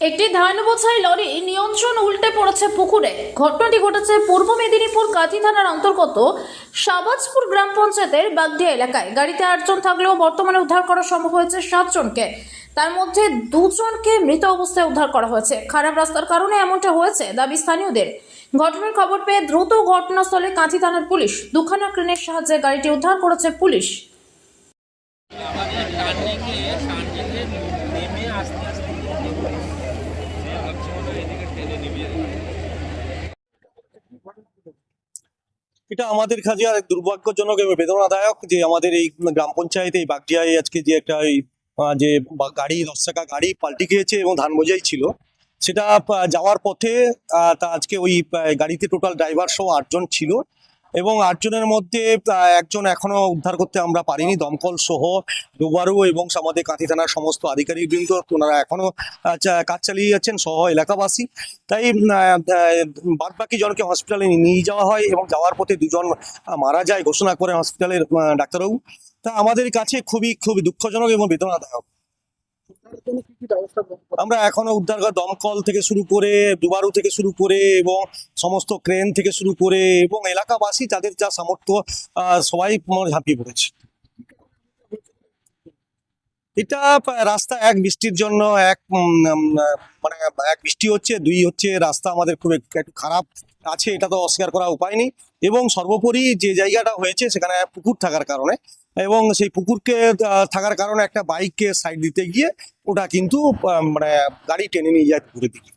একটি ধান বোঝাই লরি নিয়ন্ত্রণ উল্টে পড়েছে পুকুরে। ঘটনাটি ঘটেছে পূর্ব মেদিনীপুর কাঁথি থানার অন্তর্গত সাবাজপুর গ্রাম পঞ্চায়েতের বাগডিয়া এলাকায়। গাড়িতে আটজন থাকলেও বর্তমানে উদ্ধার করা সম্ভব হয়েছে সাতজনকে। তার মধ্যে দুজনকে মৃত অবস্থায় উদ্ধার করা হয়েছে। খারাপ রাস্তার কারণে এমনটা হয়েছে দাবি স্থানীয়দের। ঘটনার খবর পেয়ে দ্রুত ঘটনাস্থলে কাঁথি থানার পুলিশ। দুখানা ক্রেনের সাহায্যে গাড়িটি উদ্ধার করেছে পুলিশ। আমাদের নেমে আস্তে আস্তে এটা আমাদের কাছে আর দুর্ভাগ্যজনক এবং বেদনাদায়ক যে আমাদের এই গ্রাম পঞ্চায়েতে, এই বাগডিয়ায় আজকে যে একটা এই যে গাড়ি, দশ চাকা গাড়ি পাল্টি খেয়েছে এবং ধান বোঝাই ছিল, সেটা যাওয়ার পথে তা আজকে ওই গাড়িতে টোটাল ড্রাইভার সহ আটজন ছিল। এবং আটজনের মধ্যে একজন এখনও উদ্ধার করতে আমরা পারিনি, দমকল সহ ডোবারু এবং আমাদের কাঁথি থানার সমস্ত আধিকারিক বৃন্দ, ওনারা এখনও কাজ চালিয়ে যাচ্ছেন, সহ এলাকাবাসী। তাই বাদ বাকি জনকে হসপিটালে নিয়ে যাওয়া হয় এবং যাওয়ার পথে দুজন মারা যায়, ঘোষণা করে হসপিটালের ডাক্তারবাবু। তা আমাদের কাছে খুবই খুবই দুঃখজনক এবং বেদনাদায়ক। আমরা এখনও উদ্ধার করা দমকল থেকে শুরু করে দুবারু থেকে শুরু করে এবং সমস্ত ক্রেন থেকে শুরু করে এবং এলাকাবাসী যাদের যা সামর্থ্য আহ, সবাই ঝাঁপিয়ে পড়েছে। এটা রাস্তা এক বৃষ্টির জন্য, এক মানে এক বৃষ্টি হচ্ছে, দুই হচ্ছে, রাস্তা আমাদের খুব একটু খারাপ আছে, এটা তো অস্বীকার করা উপায় নেই। এবং সর্বোপরি যে জায়গাটা হয়েছে, সেখানে পুকুর থাকার কারণে। এবং সেই পুকুরকে থাকার কারণে একটা বাইককে সাইড দিতে গিয়ে, ওটা কিন্তু মানে গাড়ি টেনে নিয়ে যায় পুকুরের দিকে।